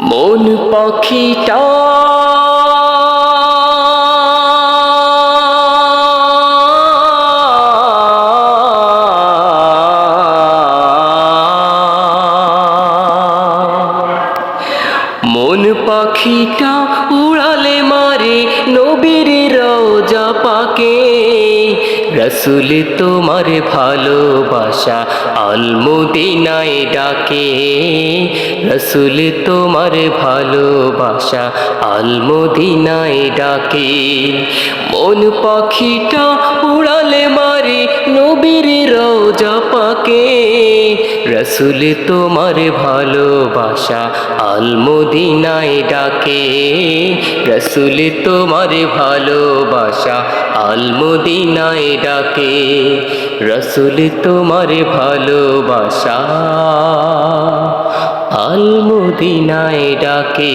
মন পাখিটা। মন পাখিটা উড়ালে মারে নবীর রওজা পাকে। রসুল তোমার ভালোবাসা আলমুদিনায় ডাকে। রসুল তোমার ভালোবাসা আলমুদিনায় ডাকে। মন পাখিটা উড়ালে মারে, নবীর রওজা পাকে। রসুল তোমার ভালোবাসা আলমদিনায় ডাকে। রসুল তোমার ভালোবাসা আলমদিনায় ডাকে। রসুল তোমার ভালোবাসা আলমদিনায় ডাকে।